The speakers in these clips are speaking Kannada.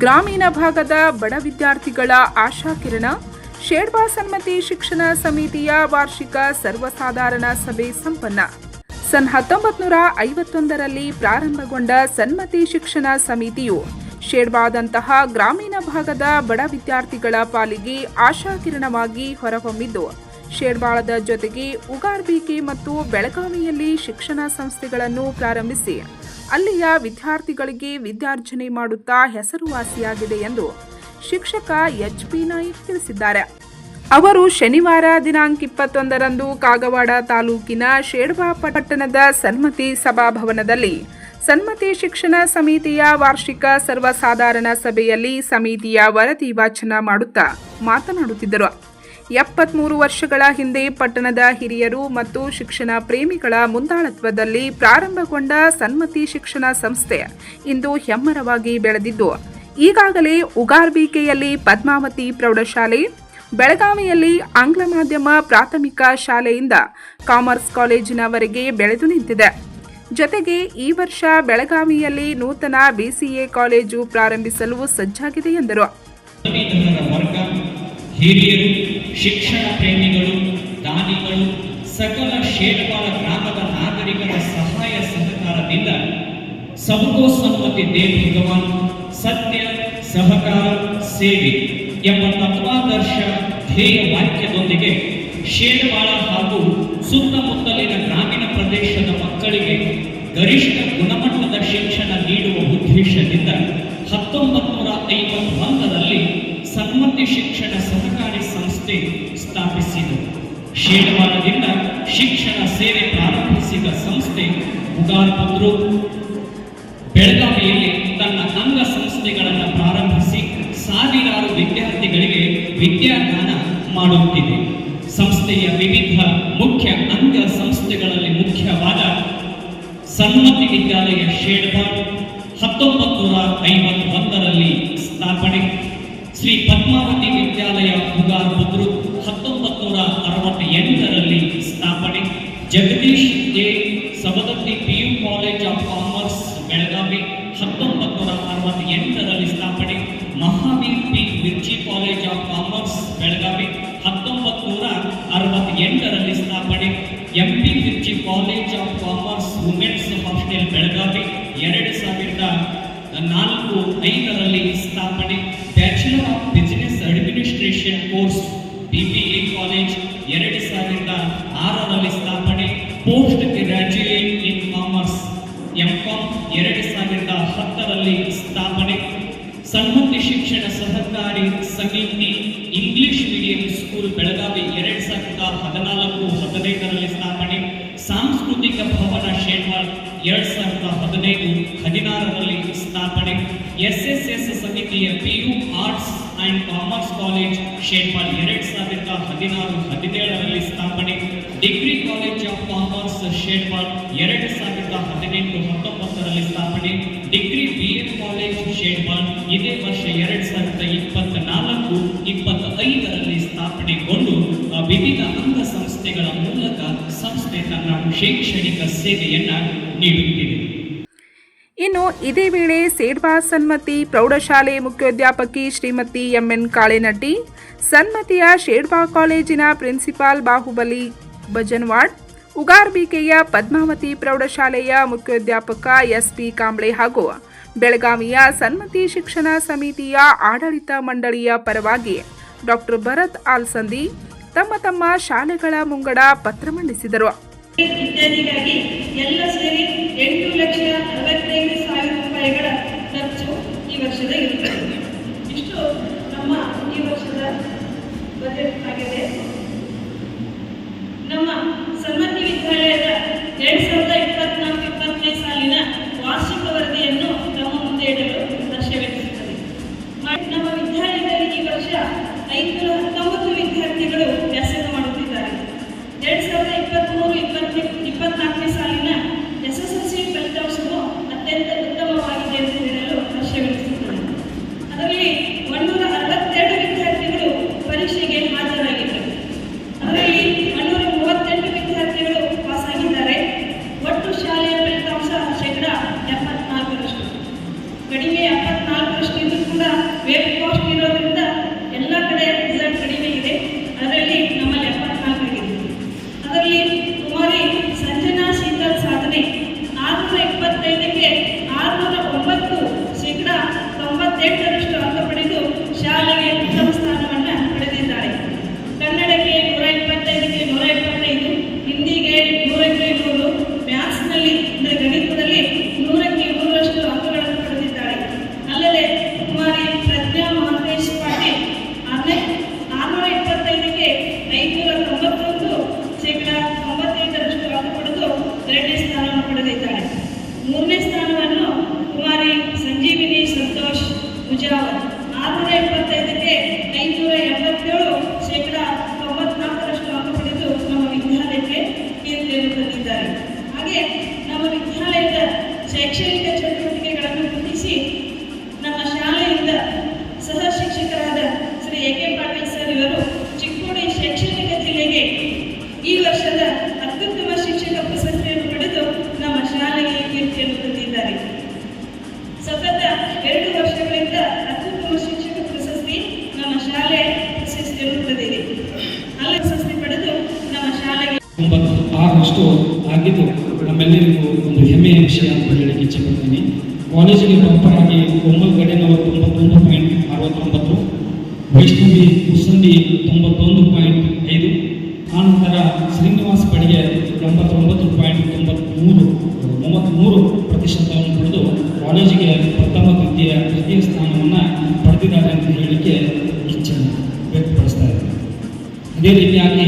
ಗ್ರಾಮೀಣ ಭಾಗದ ಬಡ ವಿದ್ಯಾರ್ಥಿಗಳ ಆಶಾಕಿರಣ ಶೇಡ್ಬಾ ಸನ್ಮತಿ ಶಿಕ್ಷಣ ಸಮಿತಿಯ ವಾರ್ಷಿಕ ಸರ್ವಸಾಧಾರಣ ಸಭೆ ಸಂಪನ್ನ. ಸನ್ ಹತ್ತೊಂಬತ್ತು ನೂರ ಐವತ್ತೊಂದರಲ್ಲಿ ಪ್ರಾರಂಭಗೊಂಡ ಸನ್ಮತಿ ಶಿಕ್ಷಣ ಸಮಿತಿಯು ಶೇಡ್ಬಾದಂತಹ ಗ್ರಾಮೀಣ ಭಾಗದ ಬಡ ವಿದ್ಯಾರ್ಥಿಗಳ ಪಾಲಿಗೆ ಆಶಾಕಿರಣವಾಗಿ ಹೊರಹೊಮ್ಮಿದ್ದು, ಶೇಡ್ಬಾಳದ ಜೊತೆಗೆ ಉಗಾರ್ಬಿಕೆ ಮತ್ತು ಬೆಳಗಾವಿಯಲ್ಲಿ ಶಿಕ್ಷಣ ಸಂಸ್ಥೆಗಳನ್ನು ಪ್ರಾರಂಭಿಸಿ ಅಲ್ಲಿಯ ವಿದ್ಯಾರ್ಥಿಗಳಿಗೆ ವಿದ್ಯಾರ್ಜನೆ ಮಾಡುತ್ತಾ ಹೆಸರುವಾಸಿಯಾಗಿದೆ ಎಂದು ಶಿಕ್ಷಕ ಎಚ್ ಪಿ ನಾಯಕ್ ತಿಳಿಸಿದ್ದಾರೆ. ಅವರು ಶನಿವಾರ ದಿನಾಂಕ ಇಪ್ಪತ್ತೊಂದರಂದು ಕಾಗವಾಡ ತಾಲೂಕಿನ ಶೇಡ್ಬಾ ಪಟ್ಟಣದ ಸನ್ಮತಿ ಸಭಾಭವನದಲ್ಲಿ ಸನ್ಮತಿ ಶಿಕ್ಷಣ ಸಮಿತಿಯ ವಾರ್ಷಿಕ ಸರ್ವಸಾಧಾರಣ ಸಭೆಯಲ್ಲಿ ಸಮಿತಿಯ ವರದಿ ವಾಚನ ಮಾಡುತ್ತಾ ಮಾತನಾಡುತ್ತಿದ್ದರು. ಎಪ್ಪತ್ಮೂರು ವರ್ಷಗಳ ಹಿಂದೆ ಪಟ್ಟಣದ ಹಿರಿಯರು ಮತ್ತು ಶಿಕ್ಷಣ ಪ್ರೇಮಿಗಳ ಮುಂದಾಳತ್ವದಲ್ಲಿ ಪ್ರಾರಂಭಗೊಂಡ ಸನ್ಮತಿ ಶಿಕ್ಷಣ ಸಂಸ್ಥೆ ಇಂದು ಹೆಮ್ಮರವಾಗಿ ಬೆಳೆದಿದ್ದು, ಈಗಾಗಲೇ ಉಗಾರ್ಬಿಕೆಯಲ್ಲಿ ಪದ್ಮಾವತಿ ಪ್ರೌಢಶಾಲೆ, ಬೆಳಗಾವಿಯಲ್ಲಿ ಆಂಗ್ಲ ಮಾಧ್ಯಮ ಪ್ರಾಥಮಿಕ ಶಾಲೆಯಿಂದ ಕಾಮರ್ಸ್ ಕಾಲೇಜಿನವರೆಗೆ ಬೆಳೆದು ನಿಂತಿದೆ. ಜೊತೆಗೆ ಈ ವರ್ಷ ಬೆಳಗಾವಿಯಲ್ಲಿ ನೂತನ ಬಿಸಿಎ ಕಾಲೇಜು ಪ್ರಾರಂಭಿಸಲು ಸಜ್ಜಾಗಿದೆ ಎಂದರು. ಹಿರಿಯರು, ಶಿಕ್ಷಣ ಪ್ರೇಮಿಗಳು, ದಾನಿಗಳು, ಸಕಲ ಶೇರ್ಪಾಳ ಗ್ರಾಮದ ನಾಗರಿಕರ ಸಹಾಯ ಸಹಕಾರದಿಂದ ಸಬಕೋ ಸಂಪತ್ತಿ ದೇವ್ ಭಗವಾನ್ ಸತ್ಯ, ಸಹಕಾರ, ಸೇವೆ ಎಂಬ ತತ್ವಾದರ್ಶ ಧ್ಯೇಯ ವಾಕ್ಯದೊಂದಿಗೆ ಶೇರವಾಳ ಹಾಗೂ ಸುತ್ತಮುತ್ತಲಿನ ಗ್ರಾಮೀಣ ಪ್ರದೇಶದ ಮಕ್ಕಳಿಗೆ ಗರಿಷ್ಠ ಗುಣಮಟ್ಟದ ಶಿಕ್ಷಣ ನೀಡುವ ಉದ್ದೇಶದಿಂದ ಹತ್ತೊಂಬತ್ತು ಸನ್ಮತಿ ಶಿಕ್ಷಣ ಸಹಕಾರಿ ಸಂಸ್ಥೆ ಸ್ಥಾಪಿಸಿದರು. ಶೇಡವಾಡದಿಂದ ಶಿಕ್ಷಣ ಸೇವೆ ಪ್ರಾರಂಭಿಸಿದ ಸಂಸ್ಥೆ ಉಗಾರ್ಪುದ್ರು ಬೆಳಗಾವಿಯಲ್ಲಿ ತನ್ನ ಅಂಗ ಸಂಸ್ಥೆಗಳನ್ನು ಪ್ರಾರಂಭಿಸಿ ಸಾವಿರಾರು ವಿದ್ಯಾರ್ಥಿಗಳಿಗೆ ವಿದ್ಯಾದಾನ ಮಾಡುತ್ತಿದೆ. ಸಂಸ್ಥೆಯ ವಿವಿಧ ಮುಖ್ಯ ಅಂಗ ಸಂಸ್ಥೆಗಳಲ್ಲಿ ಮುಖ್ಯವಾದ ಸನ್ಮತಿ ವಿದ್ಯಾಲಯ ಶೇಡ್ಬಾರ್ ಹತ್ತೊಂಬತ್ತು ನೂರ ಐವತ್ತೊಂದರಲ್ಲಿ ಸ್ಥಾಪನೆ. ಶ್ರೀ ಪದ್ಮಾವತಿ ವಿದ್ಯಾಲಯ ಬುದ್ರು ಹತ್ತೊಂಬತ್ತು ನೂರ ಅರವತ್ತೆಂಟರಲ್ಲಿ ಸ್ಥಾಪನೆ. Jagadish A. Savadatti P. U. College of commerce, Belagavi ಹತ್ತೊಂಬತ್ತು ನೂರ ಅರವತ್ತೆಂಟರಲ್ಲಿ ಸ್ಥಾಪನೆ. Mahavir P. Mirchi college of commerce, Belagavi ಹತ್ತೊಂಬತ್ತು ನೂರ ಅರವತ್ತೆಂಟರಲ್ಲಿ ಸ್ಥಾಪನೆ. M. P. Mirchi college of commerce, women's hostel, Belagavi, ಎರಡು ಸಾವಿರದ ನಾಲ್ಕು ಐದರಲ್ಲಿ ಸ್ಥಾಪನೆ. ಕೋರ್ಸ್ ಎ ಕಾಲೇಜ್ ಎರಡು ಸಾವಿರದ ಆರರಲ್ಲಿ ಸ್ಥಾಪನೆ post graduate in commerce M Com ಎರಡು ಸಾವಿರದ ಹತ್ತರಲ್ಲಿ ಸ್ಥಾಪನೆ. ಸನ್ಮತಿ ಶಿಕ್ಷಣ ಸಹಕಾರಿ ಸಮಿತಿ ಇಂಗ್ಲಿಷ್ ಮೀಡಿಯಂ ಸ್ಕೂಲ್ ಬೆಳಗಾವಿ ಎರಡು ಸಾವಿರದ ಹದಿನಾಲ್ಕು ಹದಿನೈದರಲ್ಲಿ ಸ್ಥಾಪನೆ. ಸಾಂಸ್ಕೃತಿಕ ಭವನ ಶೇಡ್ವಾಳ್ ಎರಡು ಸಾವಿರದ ಹದಿನೈದು ಹದಿನಾರರಲ್ಲಿ ಸ್ಥಾಪನೆ. ಎಸ್ ಎಸ್ ಎಸ್ ಸಮಿತಿಯ P U arts and commerce college Shedwal ಎರಡು ಸಾವಿರದ ಹದಿನಾರು, ಹದಿನೇಳರಲ್ಲಿ ಸ್ಥಾಪನೆ. Degree college of commerce Shedwal ಎರಡು ಸಾವಿರದ ಹದಿನೆಂಟು, ಹತ್ತೊಂಬತ್ತರಲ್ಲಿ ಸ್ಥಾಪನೆ. Degree B Ed college Shedwal ಇದೇ ವರ್ಷ ಎರಡು ಸಾವಿರದ ಇಪ್ಪತ್ತ ನಾಲ್ಕು ಇಪ್ಪತ್ತೈದರಲ್ಲಿ ಸ್ಥಾಪನೆಗೊಂಡು ವಿವಿಧ ಅಂಗ ಸಂಸ್ಥೆಗಳ ಮೂಲಕ ಸಂಸ್ಥೆ ತನ್ನ ಶೈಕ್ಷಣಿಕ ಸೇವೆಯನ್ನು ನೀಡುತ್ತಿದೆ. ಇನ್ನು ಇದೇ ವೇಳೆ ಸೇಡ್ಬಾ ಸನ್ಮತಿ ಪ್ರೌಢಶಾಲೆ ಮುಖ್ಯೋಧ್ಯಾಪಕಿ ಶ್ರೀಮತಿ ಎಂಎನ್ ಕಾಳೆನಟ್ಟಿ ಸನ್ಮತಿಯ ಶೇಡ್ಬಾ ಕಾಲೇಜಿನ ಪ್ರಿನ್ಸಿಪಾಲ್ ಬಾಹುಬಲಿ ಭಜನ್ವಾಡ್ ಉಗಾರ್ಬಿಕೆಯ ಪದ್ಮಾವತಿ ಪ್ರೌಢಶಾಲೆಯ ಮುಖ್ಯೋಧ್ಯಾಪಕ ಎಸ್ಪಿ ಕಾಂಬ್ಳೆ ಹಾಗೂ ಬೆಳಗಾವಿಯ ಸನ್ಮತಿ ಶಿಕ್ಷಣ ಸಮಿತಿಯ ಆಡಳಿತ ಮಂಡಳಿಯ ಪರವಾಗಿ ಡಾಕ್ಟರ್ ಭರತ್ ಆಲ್ಸಂದಿ ತಮ್ಮ ತಮ್ಮ ಶಾಲೆಗಳ ಮುಂಗಡ ಪತ್ರ ಮಂಡಿಸಿದರು. ಎಲ್ಲ ಸೇರಿ ಎಂಟು ಲಕ್ಷ ರೂಪಾಯಿಗಳ ಖರ್ಚು ಈ ವರ್ಷದ ಇರುತ್ತದೆ ಇಷ್ಟು ನಮ್ಮ ಈ ವರ್ಷದ ಬಜೆಟ್ ಆಗಿದೆ. ನಮ್ಮ ಸನ್ಮತಿ ವಿದ್ಯಾಲಯದ ಎರಡು ಸಾವಿರದ ಈ ವರ್ಷದ ಅತ್ಯುತ್ತಮ ಶಿಕ್ಷಕ ಪ್ರಶಸ್ತಿಯನ್ನು ಪಡೆದು ನಮ್ಮ ಶಾಲೆಗೆ ಕೀರ್ತಿಯನ್ನು ತಂದಿದ್ದಾರೆ. ಸತತ ಎರಡು ವರ್ಷಗಳಿಂದ ಅತ್ಯುತ್ತಮ ಶಿಕ್ಷಕ ಪ್ರಶಸ್ತಿ ನಮ್ಮ ಶಾಲೆ ಪ್ರಶಸ್ತಿಯನ್ನು ಪಡೆದಿದೆ. ಅಲ್ಲ, ಪ್ರಶಸ್ತಿ ಪಡೆದು ನಮ್ಮ ಶಾಲೆಗೆ ಒಂಬತ್ತು ಆರರಷ್ಟು ಆಗಿದ್ದು ನಮ್ಮೆಲ್ಲರಿಗೂ ಒಂದು ಹೆಮ್ಮೆಯ ವಿಷಯ ಅಂತ ಹೇಳಲಿಕ್ಕೆ ಇಚ್ಛೆಪಡ್ತೀನಿ. ಕಾಲೇಜಿಗೆ ಟಾಪರ್ ಆಗಿ ಒಂಬತ್ತು ಗಡೆ ನಲವತ್ತೊಂಬತ್ತೊಂದು ಪಾಯಿಂಟ್ ಅರವತ್ತೊಂಬತ್ತು, ವೈಷ್ಣವಿ ಮುಸಂದಿ ತೊಂಬತ್ತೊಂದು ಆನಂತರ ಶ್ರೀನಿವಾಸ್ ಬಡಿಗೆ ಎಂಬತ್ತೊಂಬತ್ತು ಪಾಯಿಂಟ್ ತೊಂಬತ್ತ್ಮೂರು ಮೂವತ್ತ್ಮೂರು ಪ್ರತಿಶತವನ್ನು ಪಡೆದು ಕಾಲೇಜಿಗೆ ಪ್ರಥಮ ದ್ವಿತೀಯ ತೃತೀಯ ಸ್ಥಾನವನ್ನು ಪಡೆದಿದ್ದಾರೆ ಅಂತ ಹೇಳಲಿಕ್ಕೆ ಇಚ್ಛೆ ವ್ಯಕ್ತಪಡಿಸ್ತಾ ಇದ್ದಾರೆ. ಅದೇ ರೀತಿಯಾಗಿ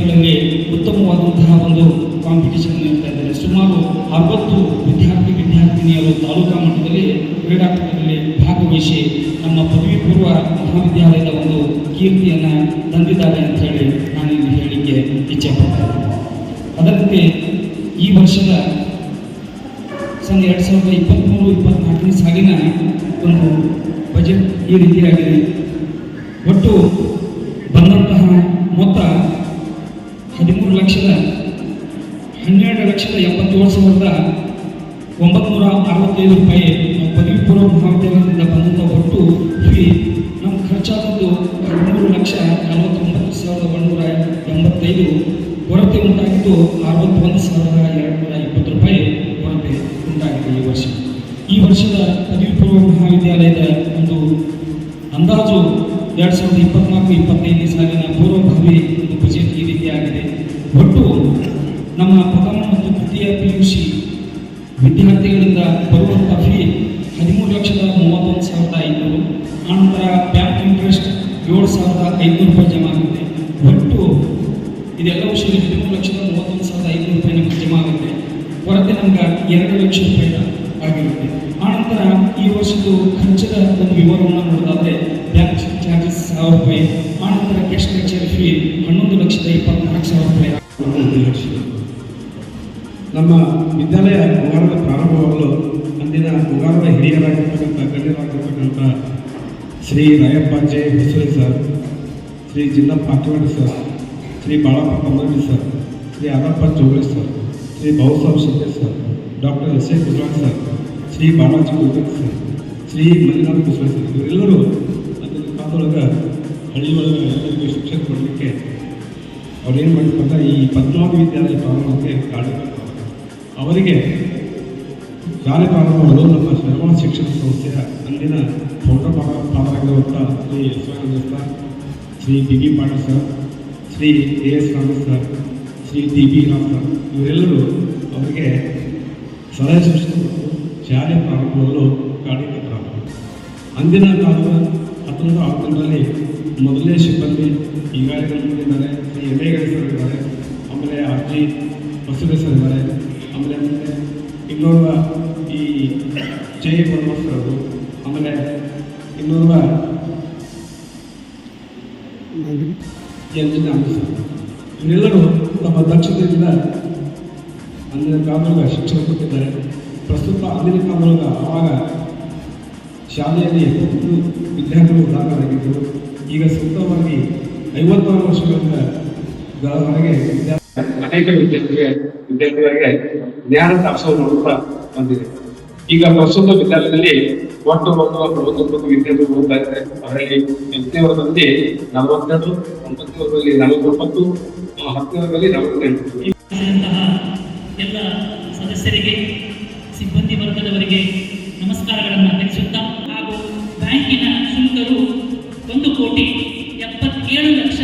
ಸ್ಪರ್ಧೆಗಳಲ್ಲಿ ಉತ್ತಮವಾದಂತಹ ಒಂದು ಕಾಂಪಿಟೇಷನ್ ನೀಡ್ತಾ ಇದ್ದಾರೆ. ಸುಮಾರು ಅರವತ್ತು ವಿದ್ಯಾರ್ಥಿ, ವಿದ್ಯಾರ್ಥಿನಿಯರು ತಾಲೂಕಾ ಮಟ್ಟದಲ್ಲಿ, ಕ್ರೀಡಾಕೂಟದಲ್ಲಿ ಭಾಗವಹಿಸಿ ನಮ್ಮ ಪದವಿ ಪೂರ್ವ ಮಹಾವಿದ್ಯಾಲಯದ ಒಂದು ಕೀರ್ತಿಯನ್ನು ತಂದಿದ್ದಾರೆ ಅಂತ ಹೇಳಿ ನಾನು ಇಲ್ಲಿ ಹೇಳಲಿಕ್ಕೆ ಇಚ್ಛೆ ಪಡ್ತೇನೆ ಅದರಂತೆ ಈ ವರ್ಷದ ಸನ್ ಎರಡು ಸಾವಿರದ ಇಪ್ಪತ್ತ್ಮೂರು ಇಪ್ಪತ್ತ್ನಾಲ್ಕನೇ ಸಾಲಿನ ಒಂದು ಬಜೆಟ್ ಈ ರೀತಿಯಾಗಿದೆ ಹದಿಮೂರು ಲಕ್ಷದ ಹನ್ನೆರಡು ಲಕ್ಷದ ಎಪ್ಪತ್ತೇಳು ಸಾವಿರದ ಒಂಬತ್ನೂರ ಅರವತ್ತೈದು ರೂಪಾಯಿ ನಾವು ಪದವಿ ಪೂರ್ವ ಮಹಾವಿದ್ಯಾಲಯದಿಂದ ಬಂದಂಥ ಒಟ್ಟು ಫೀ ನಮ್ಮ ಖರ್ಚಾದದ್ದು ಮೂರು ಲಕ್ಷ ನಲವತ್ತೊಂಬತ್ತು ಸಾವಿರದ ಒಂಬೈನೂರ ಎಂಬತ್ತೈದು ಕೊರತೆ ಉಂಟಾಗಿದ್ದು ಅರವತ್ತೊಂದು ಸಾವಿರದ ಎರಡುನೂರ ಇಪ್ಪತ್ತು ರೂಪಾಯಿ ಕೊರತೆ ಉಂಟಾಗಿದೆ ಈ ವರ್ಷ. ಈ ವರ್ಷದ ಪದವಿ ಪೂರ್ವ ಮಹಾವಿದ್ಯಾಲಯದ ಒಂದು ಅಂದಾಜು ಎರಡು ಸಾವಿರದ ಇಪ್ಪತ್ನಾಲ್ಕು, ಇಪ್ಪತ್ತೈದನೇ ಸಾಲಿನ ಪೂರ್ವಭಾವಿ ನಮ್ಮ ಪ್ರಥಮ ಮತ್ತು ತೃತೀಯ ಪಿ ಯು ಸಿ ವಿದ್ಯಾರ್ಥಿಗಳಿಂದ ಬರುವಂಥ ಫೀ ಹದಿಮೂರು ಲಕ್ಷದ ಮೂವತ್ತೊಂದು ಸಾವಿರದ ಐನೂರು, ಆನಂತರ ಬ್ಯಾಂಕ್ ಇಂಟ್ರೆಸ್ಟ್ ಏಳು ಸಾವಿರದ ಐನೂರು ರೂಪಾಯಿ ಜಮಾ ಆಗುತ್ತೆ. ಒಟ್ಟು ಇದೆಲ್ಲವೂ ಸೇರಿ ಹದಿಮೂರು ಲಕ್ಷದ ಮೂವತ್ತೊಂದು ಸಾವಿರದ ಐನೂರು ರೂಪಾಯಿ ನಮಗೆ ಜಮಾ ಆಗುತ್ತೆ. ಕೊರತೆ ನಮ್ಗೆ ಎರಡು ಲಕ್ಷ ರೂಪಾಯಿ ಆಗಿರುತ್ತೆ. ಆನಂತರ ಈ ವರ್ಷದ್ದು ಖರ್ಚದ ಒಂದು ವಿವರವನ್ನು ನೋಡೋದಾದ್ರೆ ಬ್ಯಾಂಕ್ ಚಾರ್ಜಸ್ ಸಾವಿರ ರೂಪಾಯಿ, ಆನಂತರ ಗೆಸ್ಟ್ ಲೆಕ್ಚರ್ ಫೀ ಹನ್ನೊಂದು ಲಕ್ಷದ ಇಪ್ಪತ್ನಾಲ್ಕು ಸಾವಿರ ರೂಪಾಯಿ ನಮ್ಮ ವಿದ್ಯಾಲಯ ಉಗಾರದ ಪ್ರಾರಂಭವಾಗಲು ಅಂದಿನ ಉಗಾರದ ಹಿರಿಯರಾಗಿರ್ತಕ್ಕಂಥ ಗಣ್ಯರಾಗಿರ್ತಕ್ಕಂಥ Shri Rayappaje Hosuri sir, Shri Jilla Patawadi sir, Shri Balappa Kamaladi sir, Shri Anappa Chauli sir, Shri Babusab Shetty sir, doctor S A Gujarat sir, Shri Balaji Gujarat sir, Shri Manjunath Kushwa sir, ಇವರೆಲ್ಲರೂ ಅದನ್ನು ಕಾಲದೊಳಗೆ ಹಳ್ಳಿ ಒಳಗೆ ಶಿಕ್ಷಣ ಕೊಡಲಿಕ್ಕೆ ಅವ್ರೇನು ಮಾಡಿದ್ರಂದ್ರೆ ಈ ಪದ್ಮಾವತಿ ವಿದ್ಯಾಲಯ ಪ್ರಾರಂಭಕ್ಕೆ ಕಾರಣಕರ್ತರು ಅವರಿಗೆ ಶಾಲೆ ಪ್ರಾರಂಭ ಮಾಡಲು ನಮ್ಮ ಶರವಣ ಶಿಕ್ಷಣ ಸಂಸ್ಥೆಯ ಅಂದಿನ founder ಪಾಲರಾಗಿರುವಂಥ Shri Yashwant sir Shri B B Patil sir, Shri A S Ramesh sir, Shri T B Ram sir, ಇವರೆಲ್ಲರೂ ಅವರಿಗೆ ಸಲಹೆ ಸೂಚನೆ ಶಾಲೆ ಪ್ರಾರಂಭ ಮಾಡಲು ಕಾರಣಕರ್ತರಾದರು ಅಂದಿನ ಕಾಲದ ಹತ್ತೊಂಬತ್ತು ಹತ್ತೊಂದರಲ್ಲಿ ಮೊದಲನೇ ಸಿಬ್ಬಂದಿ ಈಗಾಗಲೇ ನಮ್ಮಲ್ಲಿದ್ದಾರೆ ಶ್ರೀ ಎಂ ಎ ಸರ್ ಇದ್ದಾರೆ, ಆಮೇಲೆ ಅರ್ಜಿ ಬಸವೇಶ್ವರ ಇದ್ದಾರೆ ಆಮೇಲೆ ಇನ್ನೋರ್ವ ಈ ಜೈ ಅವರು ಆಮೇಲೆ ಇನ್ನೋರ್ವ ಸರ್. ಇವರೆಲ್ಲರೂ ತಮ್ಮ ದಕ್ಷತೆಯಿಂದ ಅಂದಿನ ಕಾಲದೊಳಗೆ ಶಿಕ್ಷಣ ಕೊಟ್ಟಿದ್ದಾರೆ. ಪ್ರಸ್ತುತ ಅಂದಿನ ಕಾಲದೊಳಗೆ ಆವಾಗ ಶಾಲೆಯಲ್ಲಿ ಎಪ್ಪತ್ತು ವಿದ್ಯಾರ್ಥಿಗಳು ದಾಖಲಾಗಿದ್ದರು ಈಗ ಸೂಕ್ತವಾಗಿ ಐವತ್ತಾರು ವರ್ಷಗಳಿಂದ ಹೊರಗೆ ವಿದ್ಯಾರ್ಥಿ ಅನೇಕ ವಿದ್ಯಾರ್ಥಿಗಳಿಗೆ ವಿದ್ಯಾರ್ಥಿಗಳಿಗೆ ಜ್ಞಾನ ದಾಸೋಹ ನೋಡುತ್ತಾ ಬಂದಿದೆ. ಈಗ ಪ್ರಸ್ತುತ ವಿದ್ಯಾಲಯದಲ್ಲಿ ಒಟ್ಟು ಒಂದು ನಲವತ್ತೊಂಬತ್ತು ವಿದ್ಯಾರ್ಥಿಗಳು ಓದ್ತಾ ಇದ್ದಾರೆ. ಅದರಲ್ಲಿ ಎಂಟನೇ ವರ್ಗದಲ್ಲಿ ನಲವತ್ತೆರಡು ಒಂಬತ್ತನೇ ವರ್ಗದಲ್ಲಿ ನಲವತ್ತೊಂಬತ್ತು ಹತ್ತನೇ ವರ್ಗದಲ್ಲಿ ನಲವತ್ತೆಂಟು ಎಲ್ಲ ಸದಸ್ಯರಿಗೆ, ಸಿಬ್ಬಂದಿ ವರ್ಗದವರಿಗೆ ನಮಸ್ಕಾರಗಳನ್ನು ತಿಳಿಸುತ್ತಾ ಹಾಗೂ ಬ್ಯಾಂಕಿನ ಶುಲ್ಕರು ಒಂದು ಕೋಟಿ ಎಪ್ಪತ್ತೇಳು ಲಕ್ಷ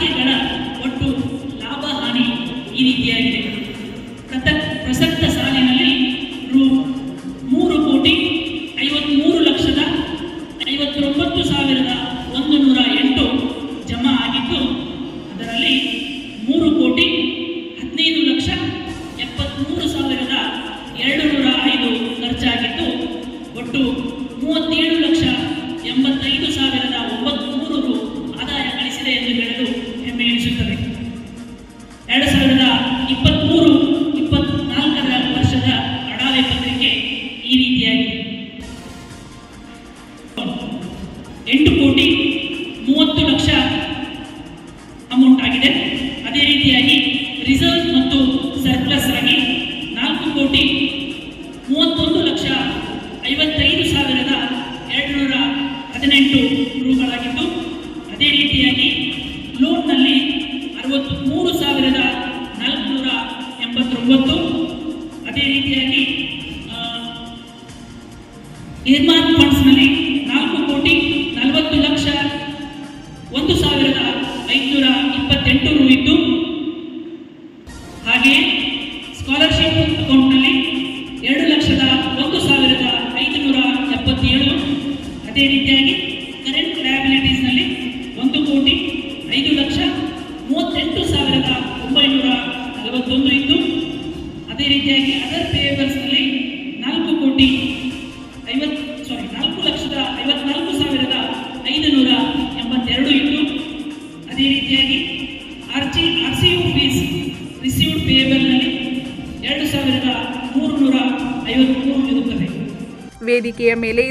ಶಾಖೆಗಳ ಒಟ್ಟು ಲಾಭ ಹಾನಿ ಈ ರೀತಿಯಾಗಿದೆ. Irma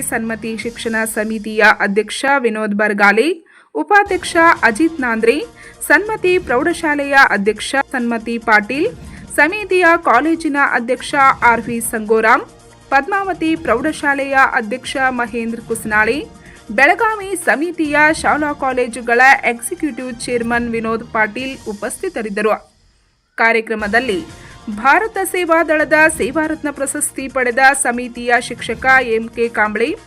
ಸನ್ಮತಿ ಶಿಕ್ಷಣ ಸಮಿತಿಯ ಅಧ್ಯಕ್ಷ ವಿನೋದ್ ಬರ್ಗಾಲೆ, ಉಪಾಧ್ಯಕ್ಷ ಅಜಿತ್ ನಾಂದ್ರೆ, ಸನ್ಮತಿ ಪ್ರೌಢಶಾಲೆಯ ಅಧ್ಯಕ್ಷ ಸನ್ಮತಿ ಪಾಟೀಲ್, ಸಮಿತಿಯ ಕಾಲೇಜಿನ ಅಧ್ಯಕ್ಷ ಆರ್ ವಿ ಸಂಗೋರಾಮ್, ಪದ್ಮಾವತಿ ಪ್ರೌಢಶಾಲೆಯ ಅಧ್ಯಕ್ಷ ಮಹೇಂದ್ರ ಕುಸನಾಳಿ, ಬೆಳಗಾವಿ ಸಮಿತಿಯ ಶಾಲಾ ಕಾಲೇಜುಗಳ ಎಕ್ಸಿಕ್ಯೂಟಿವ್ ಚೇರ್ಮನ್ ವಿನೋದ್ ಪಾಟೀಲ್ ಉಪಸ್ಥಿತರಿದ್ದರು. ಕಾರ್ಯಕ್ರಮದಲ್ಲಿ ಭಾರತ ಸೇವಾದಳದ ಸೇವಾರತ್ನ ಪ್ರಶಸ್ತಿ ಪಡೆದ ಸಮಿತಿಯ ಶಿಕ್ಷಕ ಎಂಕೆ ಕಾಂಬ್ಳೆ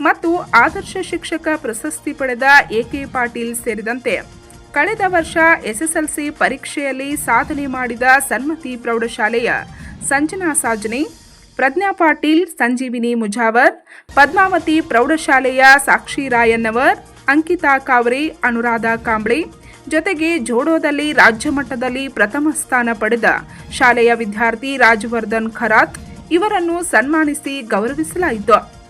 ಮತ್ತು ಆದರ್ಶ ಶಿಕ್ಷಕ ಪ್ರಶಸ್ತಿ ಪಡೆದ ಎಕೆ ಪಾಟೀಲ್ ಸೇರಿದಂತೆ ಕಳೆದ ವರ್ಷ ಎಸ್ಎಸ್ಎಲ್ಸಿ ಪರೀಕ್ಷೆಯಲ್ಲಿ ಸಾಧನೆ ಮಾಡಿದ ಸನ್ಮತಿ ಪ್ರೌಢಶಾಲೆಯ ಸಂಜನಾ ಸಾಜನೆ, ಪ್ರಜ್ಞಾ ಪಾಟೀಲ್, ಸಂಜೀವಿನಿ ಮುಜಾವರ್, ಪದ್ಮಾವತಿ ಪ್ರೌಢಶಾಲೆಯ ಸಾಕ್ಷಿ ರಾಯಣ್ಣವರ್, ಅಂಕಿತಾ ಕಾವರಿ, ಅನುರಾಧ ಕಾಂಬ್ಳೆ ಜೊತೆಗೆ ಜೋಡೋದಲ್ಲಿ ರಾಜ್ಯ ಮಟ್ಟದಲ್ಲಿ ಪ್ರಥಮ ಸ್ಥಾನ ಪಡೆದ ಶಾಲೆಯ ವಿದ್ಯಾರ್ಥಿ ರಾಜವರ್ಧನ್ ಖರಾತ್ ಇವರನ್ನು ಸನ್ಮಾನಿಸಿ ಗೌರವಿಸಲಾಯಿತು.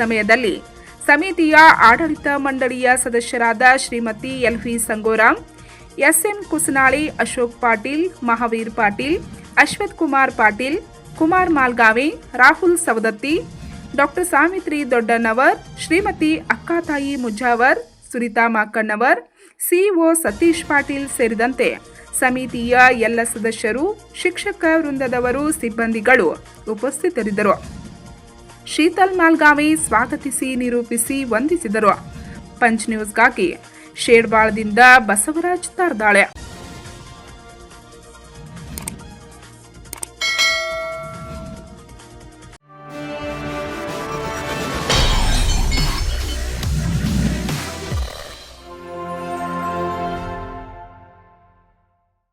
ಸಮಯದಲ್ಲಿ ಸಮಿತಿಯ ಆಡಳಿತ ಮಂಡಳಿಯ ಸದಸ್ಯರಾದ Shrimati L V Sangoram S M Kusanali Ashok Patil, Mahavir Patil, Ashwath Kumar Patil, Kumar Malgavi, Rahul Savadatti, doctor Savitri Doddanavar Shrimati Akkatai Mujawar, Sunita Makannavar CO Satish Patil ಸೇರಿದಂತೆ ಸಮಿತಿಯ ಎಲ್ಲ ಸದಸ್ಯರು, ಶಿಕ್ಷಕ ವೃಂದದವರು, ಸಿಬ್ಬಂದಿಗಳು ಉಪಸ್ಥಿತರಿದ್ದರು. ಶೀತಲ್ ಮಾಲ್ಗಾವಿ ಸ್ವಾಗತಿಸಿ ನಿರೂಪಿಸಿ ವಂದಿಸಿದರು. ಪಂಚ್ ನ್ಯೂಸ್ಗಾಗಿ ಶೇಡ್ಬಾಳದಿಂದ ಬಸವರಾಜ್ ತಾರ್ದಾಳೆ.